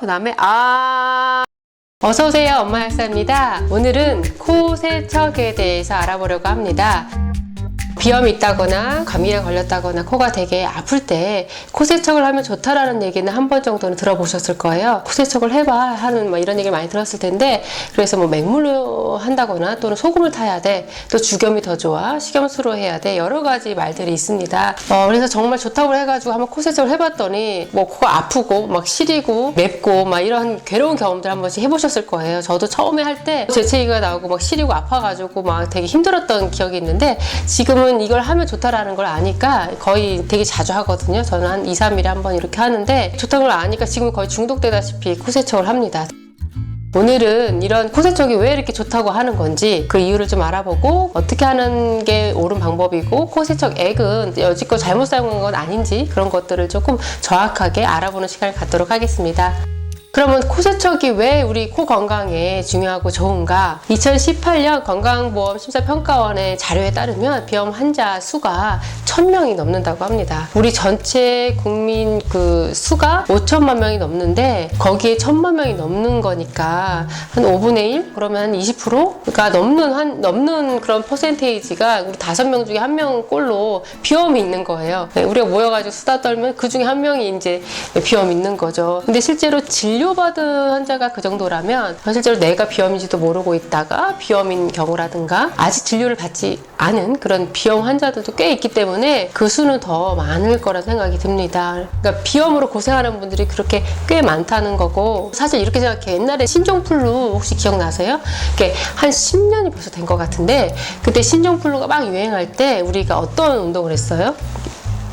그 다음에 아. 어서오세요 엄마 약사입니다. 오늘은 코 세척에 대해서 알아보려고 합니다 비염이 있다거나 감기에 걸렸다거나 코가 되게 아플 때 코 세척을 하면 좋다라는 얘기는 한 번 정도는 들어보셨을 거예요. 코 세척을 해봐 하는 뭐 이런 얘기를 많이 들었을 텐데 그래서 뭐 맹물로 한다거나 또는 소금을 타야 돼. 또 주겸이 더 좋아. 식염수로 해야 돼. 여러 가지 말들이 있습니다. 어, 그래서 정말 좋다고 해가지고 한번 코 세척을 해봤더니 뭐 코가 아프고 막 시리고 맵고 막 이런 괴로운 경험들 한 번씩 해보셨을 거예요. 저도 처음에 할 때 재채기가 나오고 막 시리고 아파가지고 막 되게 힘들었던 기억이 있는데 지금은 이걸 하면 좋다라는 걸 아니까 거의 되게 자주 하거든요. 저는 한 2, 3일에 한 번 이렇게 하는데 좋다는 걸 아니까 지금 거의 중독되다시피 코 세척을 합니다. 오늘은 이런 코 세척이 왜 이렇게 좋다고 하는 건지 그 이유를 좀 알아보고 어떻게 하는 게 옳은 방법이고 코 세척 액은 여지껏 잘못 사용한 건 아닌지 그런 것들을 조금 정확하게 알아보는 시간을 갖도록 하겠습니다. 그러면 코 세척이 왜 우리 코 건강에 중요하고 좋은가? 2018년 건강보험 심사평가원의 자료에 따르면 비염 환자 수가 1000명이 넘는다고 합니다. 우리 전체 국민 그 수가 5천만 명이 넘는데 거기에 1000만 명이 넘는 거니까 한 5분의 1? 그러면 한 20%가 넘는 한 넘는 그런 퍼센테이지가 우리 5명 중에 한 명 꼴로 비염이 있는 거예요. 네, 우리가 모여 가지고 수다 떨면 그 중에 한 명이 이제 비염이 있는 거죠. 근데 실제로 진 료받은 환자가 그 정도라면 실제로 내가 비염인지도 모르고 있다가 비염인 경우라든가 아직 진료를 받지 않은 그런 비염 환자들도 꽤 있기 때문에 그 수는 더 많을 거라 생각이 듭니다. 그러니까 비염으로 고생하는 분들이 그렇게 꽤 많다는 거고 사실 이렇게 생각해 옛날에 신종플루 혹시 기억나세요? 이게 한 10년이 벌써 된 것 같은데 그때 신종플루가 막 유행할 때 우리가 어떤 운동을 했어요?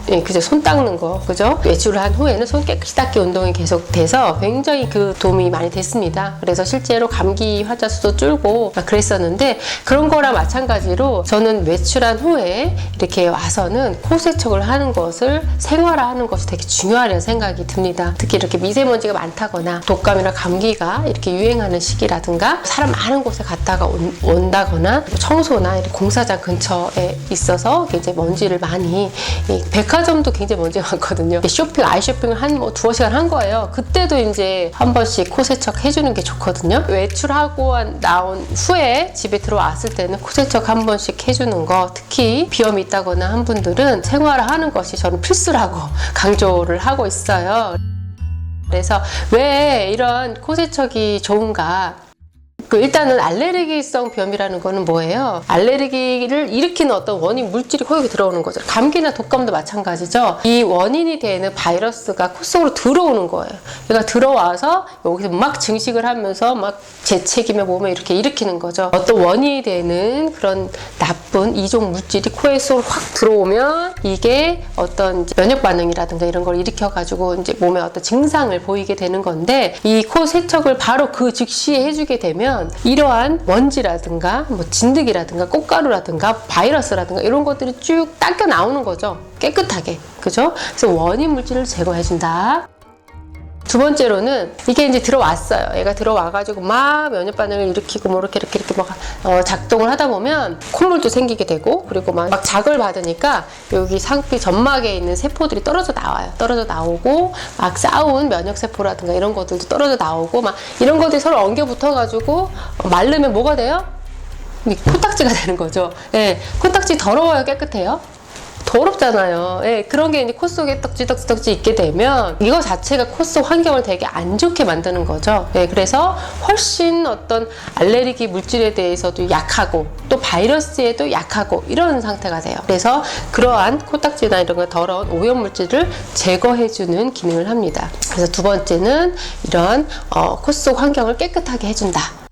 예, 그죠. 손 닦는 거. 그죠? 외출을 한 후에는 손 깨끗이 닦기 운동이 계속 돼서 굉장히 그 도움이 많이 됐습니다. 그래서 실제로 감기 환자 수도 줄고 막 그랬었는데 그런 거랑 마찬가지로 저는 외출한 후에 이렇게 와서는 코 세척을 하는 것을 생활화하는 것이 되게 중요하다는 생각이 듭니다. 특히 이렇게 미세먼지가 많다거나 독감이나 감기가 이렇게 유행하는 시기라든가 사람 많은 곳에 갔다가 온, 온다거나 청소나 공사장 근처에 있어서 이제 먼지를 많이 이 백화점도 굉장히 먼지가 많거든요. 쇼핑, 아이 쇼핑을 한 뭐 두어 시간 한 거예요. 그때도 이제 한 번씩 코 세척 해주는 게 좋거든요. 외출하고 한- 나온 후에 집에 들어왔을 때는 코 세척 한 번씩 해주는 거 특히 비염이 있다거나 한 분들은 생활을 하는 것이 저는 필수라고 강조를 하고 있어요. 그래서 왜 이런 코 세척이 좋은가? 그 일단은 알레르기성 비염이라는 거는 뭐예요? 알레르기를 일으키는 어떤 원인 물질이 코에 들어오는 거죠. 감기나 독감도 마찬가지죠. 이 원인이 되는 바이러스가 코 속으로 들어오는 거예요. 얘가 들어와서 여기서 막 증식을 하면서 막 재채기며 몸에 이렇게 일으키는 거죠. 어떤 원인이 되는 그런 나쁜 이종 물질이 코에 속으로 확 들어오면 이게 어떤 면역 반응이라든가 이런 걸 일으켜 가지고 이제 몸에 어떤 증상을 보이게 되는 건데 이 코 세척을 바로 그 즉시에 해주게 되면 이러한 먼지라든가 뭐 진드기라든가 꽃가루라든가 바이러스라든가 이런 것들이 쭉 닦여 나오는 거죠. 깨끗하게. 그죠? 그래서 원인 물질을 제거해준다. 두 번째로는 이게 이제 들어왔어요. 얘가 들어와가지고 막 면역 반응을 일으키고 뭐 이렇게 이렇게 이렇게 막 어, 작동을 하다 보면 콧물도 생기게 되고 그리고 막, 막 자극을 받으니까 여기 상피 점막에 있는 세포들이 떨어져 나와요. 떨어져 나오고 막 싸운 면역 세포라든가 이런 것들도 떨어져 나오고 막 이런 것들이 서로 엉겨 붙어가지고 마르면 뭐가 돼요? 코딱지가 되는 거죠. 예, 코딱지 더러워요, 깨끗해요? 더럽잖아요. 예, 그런 게 이제 코 속에 떡지떡지떡지 있게 되면 이거 자체가 코 속 환경을 되게 안 좋게 만드는 거죠. 예, 그래서 훨씬 어떤 알레르기 물질에 대해서도 약하고 또 바이러스에도 약하고 이런 상태가 돼요. 그래서 그러한 코딱지나 이런 거 더러운 오염 물질을 제거해주는 기능을 합니다. 그래서 두 번째는 이런 어, 코 속 환경을 깨끗하게 해준다.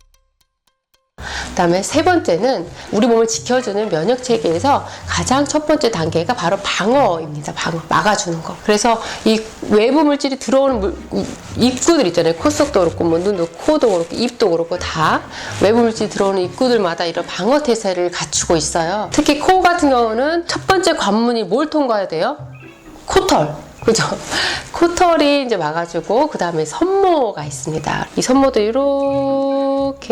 그다음에 세 번째는 우리 몸을 지켜주는 면역 체계에서 가장 첫 번째 단계가 바로 방어입니다. 방어 막아주는 거. 그래서 이 외부 물질이 들어오는 물, 입구들 있잖아요. 코 속도 그렇고 뭐 눈도 코도 그렇고 입도 그렇고 다 외부 물질이 들어오는 입구들마다 이런 방어 태세를 갖추고 있어요. 특히 코 같은 경우는 첫 번째 관문이 뭘 통과해야 돼요? 코털. 그죠? 코털이 이제 막아주고, 그 다음에 선모가 있습니다. 이 선모도 이렇게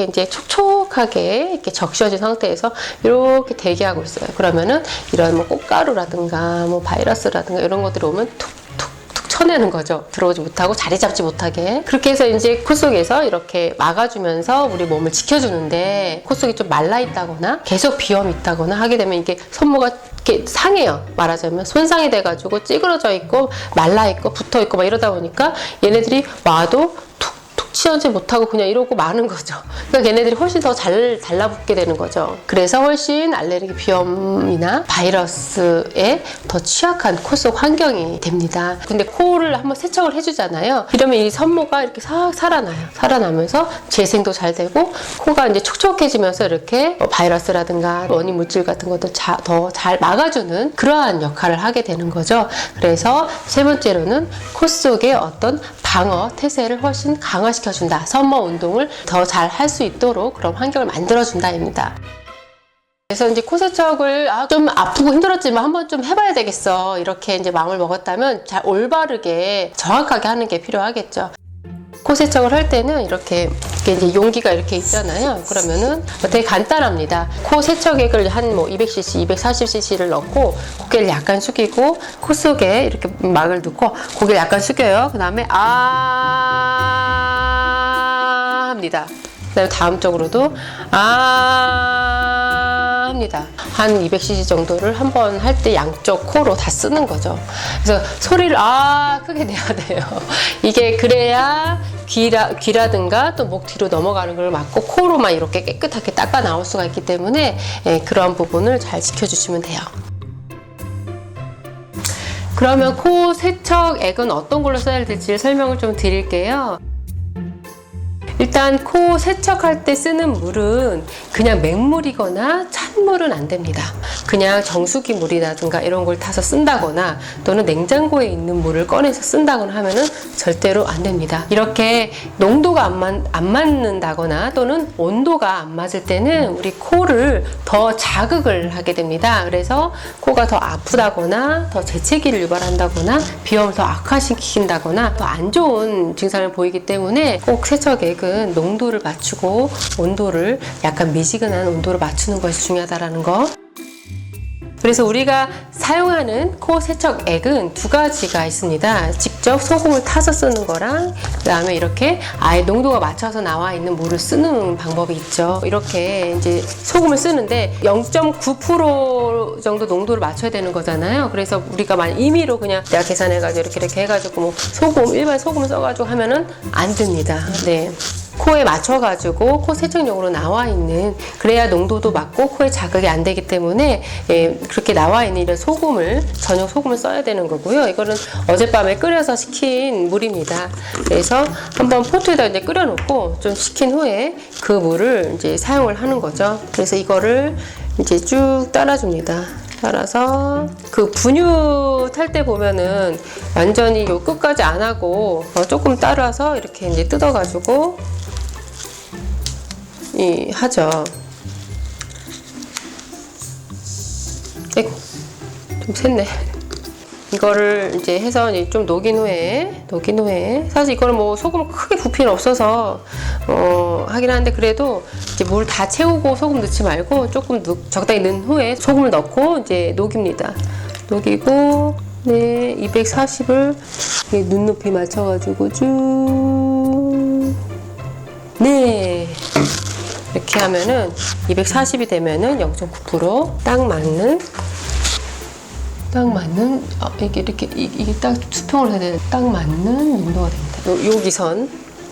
이제 촉촉하게 이렇게 적셔진 상태에서 이렇게 대기하고 있어요. 그러면은 이런 뭐 꽃가루라든가 뭐 바이러스라든가 이런 것들이 오면 툭툭툭 쳐내는 거죠. 들어오지 못하고 자리 잡지 못하게. 그렇게 해서 이제 코 속에서 이렇게 막아주면서 우리 몸을 지켜주는데 코 속이 좀 말라 있다거나 계속 비염이 있다거나 하게 되면 이게 손모가 이렇게 상해요. 말하자면 손상이 돼가지고 찌그러져 있고 말라 있고 붙어 있고 막 이러다 보니까 얘네들이 와도 툭 툭 치지 못하고 그냥 이러고 마는 거죠. 그러니까 얘네들이 훨씬 더 잘 달라붙게 되는 거죠. 그래서 훨씬 알레르기 비염이나 바이러스에 더 취약한 코 속 환경이 됩니다. 근데 코를 한번 세척을 해주잖아요. 이러면 이 선모가 이렇게 싹 살아나요. 살아나면서 재생도 잘 되고 코가 이제 촉촉해지면서 이렇게 뭐 바이러스라든가 원인 물질 같은 것도 더 잘 막아주는 그러한 역할을 하게 되는 거죠. 그래서 세 번째로는 코 속의 어떤 방어 태세를 훨씬 강화시켜준다. 선모 운동을 더 잘 할 수 있도록 그런 환경을 만들어준다입니다. 그래서 이제 코 세척을 아, 좀 아프고 힘들었지만 한번 좀 해봐야 되겠어. 이렇게 이제 마음을 먹었다면 잘 올바르게 정확하게 하는 게 필요하겠죠. 코 세척을 할 때는 이렇게, 이제 용기가 이렇게 있잖아요. 그러면은 되게 간단합니다. 코 세척액을 한 뭐 200cc, 240cc를 넣고 고개를 약간 숙이고 코 속에 이렇게 막을 넣고 고개를 약간 숙여요. 그 다음에 아 합니다. 그다음에 다음 쪽으로도 아 합니다. 한 200cc 정도를 한 번 할 때 양쪽 코로 다 쓰는 거죠. 그래서 소리를 아 크게 내야 돼요. 이게 그래야 귀라, 귀라든가 또 목 뒤로 넘어가는 걸 막고 코로만 이렇게 깨끗하게 닦아 나올 수가 있기 때문에 예, 그런 부분을 잘 지켜주시면 돼요. 그러면 코 세척액은 어떤 걸로 써야 될지 설명을 좀 드릴게요. 일단 코 세척할 때 쓰는 물은 그냥 맹물이거나 찬물은 안 됩니다. 그냥 정수기 물이라든가 이런 걸 타서 쓴다거나 또는 냉장고에 있는 물을 꺼내서 쓴다거나 하면은 절대로 안 됩니다. 이렇게 농도가 안, 맞, 안 맞는다거나 또는 온도가 안 맞을 때는 우리 코를 더 자극을 하게 됩니다. 그래서 코가 더 아프다거나 더 재채기를 유발한다거나 비염을 더 악화시킨다거나 더 안 좋은 증상을 보이기 때문에 꼭 세척액 은 농도를 맞추고 온도를 약간 미지근한 온도로 맞추는 것이 중요하다는 거. 그래서 우리가 사용하는 코 세척액은 두 가지가 있습니다. 직접 소금을 타서 쓰는 거랑 그다음에 이렇게 아예 농도가 맞춰서 나와 있는 물을 쓰는 방법이 있죠. 이렇게 이제 소금을 쓰는데 0.9% 정도 농도를 맞춰야 되는 거잖아요. 그래서 우리가 만 임의로 그냥 내가 계산해가지고 이렇게 이렇게 해가지고 뭐 소금 일반 소금 써가지고 하면은 안 됩니다. 네. 코에 맞춰가지고 코 세척용으로 나와 있는 그래야 농도도 맞고 코에 자극이 안 되기 때문에 예, 그렇게 나와 있는 이런 소금을 전용 소금을 써야 되는 거고요. 이거는 어젯밤에 끓여서 식힌 물입니다. 그래서 한번 포트에다 이제 끓여놓고 좀 식힌 후에 그 물을 이제 사용을 하는 거죠. 그래서 이거를 이제 쭉 따라줍니다. 따라서 그 분유 탈 때 보면은 완전히 요 끝까지 안 하고 어, 조금 따라서 이렇게 이제 뜯어가지고 이 하죠. 에이고 좀 샜네. 이거를 이제 해서 이제 좀 녹인 후에 녹인 후에 사실 이거는 뭐 소금 크게 부피는 없어서 어 하긴 하는데 그래도 이제 물 다 채우고 소금 넣지 말고 조금 넣, 적당히 넣은 후에 소금을 넣고 이제 녹입니다. 녹이고 네 240을 눈 높이 맞춰가지고 쭉 네. 이렇게 하면은 240이 되면은 0.9%딱 맞는 딱 맞는 어, 이게 이렇게 이- 이게 딱 수평으로 해야 되는 딱 맞는 농도가 됩니다. 요, 여기선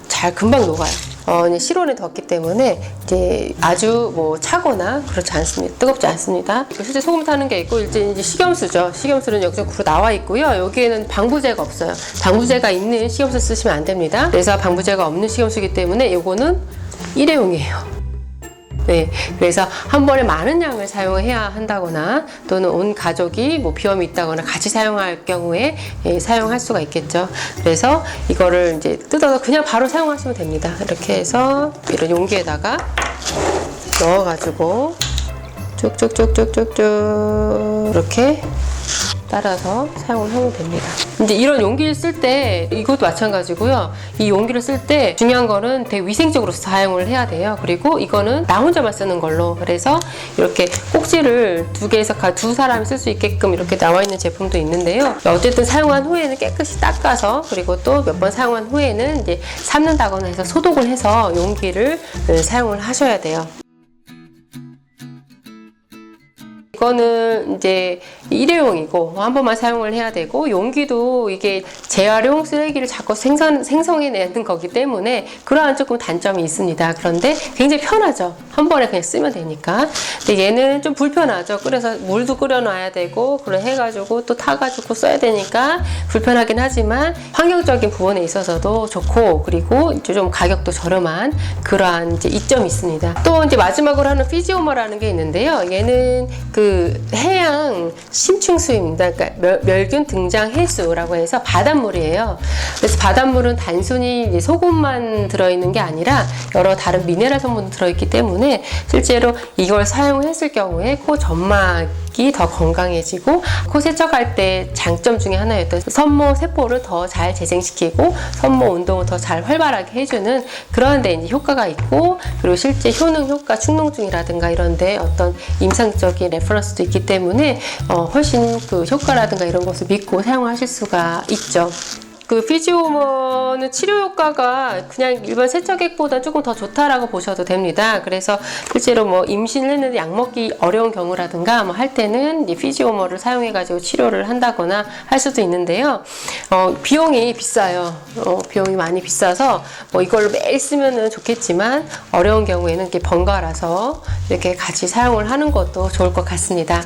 잘 금방 녹아요. 어, 이제 실온에 뒀기 때문에 이제 아주 뭐 차거나 그렇지 않습니다. 뜨겁지 않습니다. 실제 소금 타는 게 있고 이제 이제 식염수죠. 식염수는 0.9% 나와 있고요. 여기에는 방부제가 없어요. 방부제가 있는 식염수 쓰시면 안 됩니다. 그래서 방부제가 없는 식염수이기 때문에 이거는 일회용이에요. 네, 그래서 한 번에 많은 양을 사용해야 한다거나 또는 온 가족이 뭐 비염이 있다거나 같이 사용할 경우에 예, 사용할 수가 있겠죠. 그래서 이거를 이제 뜯어서 그냥 바로 사용하시면 됩니다. 이렇게 해서 이런 용기에다가 넣어가지고 쭉쭉쭉쭉쭉쭉 이렇게 따라서 사용을 됩니다. 이제 이런 용기를 쓸 때 이것도 마찬가지고요. 이 용기를 쓸 때 중요한 거는 되게 위생적으로 사용을 해야 돼요. 그리고 이거는 나 혼자만 쓰는 걸로 그래서 이렇게 꼭지를 두 개에서 가- 두 사람이 쓸 수 있게끔 이렇게 나와 있는 제품도 있는데요. 어쨌든 사용한 후에는 깨끗이 닦아서 그리고 또 몇 번 사용한 후에는 이제 삶는다거나 해서 소독을 해서 용기를 네, 사용을 하셔야 돼요. 이거는 이제 일회용이고 한 번만 사용을 해야 되고 용기도 이게 재활용 쓰레기를 자꾸 생산, 생성해내는 거기 때문에 그러한 조금 단점이 있습니다. 그런데 굉장히 편하죠. 한 번에 그냥 쓰면 되니까. 근데 얘는 좀 불편하죠. 그래서 물도 끓여놔야 되고 그래 해가지고 또 타가지고 써야 되니까 불편하긴 하지만 환경적인 부분에 있어서도 좋고 그리고 이제 좀 가격도 저렴한 그러한 이제 이점이 있습니다. 또 이제 마지막으로 하는 피지오머라는 게 있는데요. 얘는 그 해양 심층수입니다. 그러니까 멸, 멸균 등장 해수라고 해서 바닷물이에요. 그래서 바닷물은 단순히 소금만 들어있는 게 아니라 여러 다른 미네랄 성분도 들어있기 때문에 실제로 이걸 사용했을 경우에 코 점막 이 더 건강해지고 코 세척할 때 장점 중에 하나였던 선모 세포를 더 잘 재생시키고 선모 운동을 더 잘 활발하게 해주는 그런 데 이제 효과가 있고 그리고 실제 효능 효과 축농증이라든가 이런 데 어떤 임상적인 레퍼런스도 있기 때문에 어, 훨씬 그 효과라든가 이런 것을 믿고 사용하실 수가 있죠. 그 피지오머는 치료 효과가 그냥 일반 세척액보다 조금 더 좋다라고 보셔도 됩니다. 그래서 실제로 뭐 임신을 했는데 약 먹기 어려운 경우라든가 뭐 할 때는 이 피지오머를 사용해가지고 치료를 한다거나 할 수도 있는데요. 어, 비용이 비싸요. 어, 비용이 많이 비싸서 뭐 이걸로 매일 쓰면은 좋겠지만 어려운 경우에는 이렇게 번갈아서 이렇게 같이 사용을 하는 것도 좋을 것 같습니다.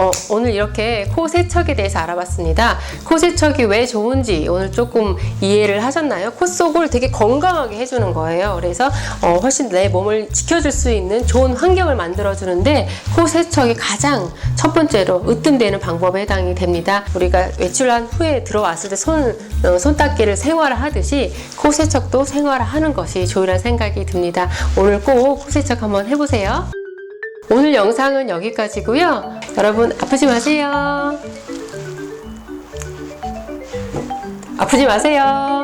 어, 오늘 이렇게 코 세척에 대해서 알아봤습니다. 코 세척이 왜 좋은지 오늘 조금 이해를 하셨나요? 코 속을 되게 건강하게 해주는 거예요. 그래서 어, 훨씬 내 몸을 지켜줄 수 있는 좋은 환경을 만들어주는데 코 세척이 가장 첫 번째로 으뜸되는 방법에 해당이 됩니다. 우리가 외출한 후에 들어왔을 때 손, 어, 손닦기를 생활화하듯이 코 세척도 생활화하는 것이 좋으란 생각이 듭니다. 오늘 꼭 코 세척 한번 해보세요. 오늘 영상은 여기까지고요. 여러분 아프지 마세요. 아프지 마세요.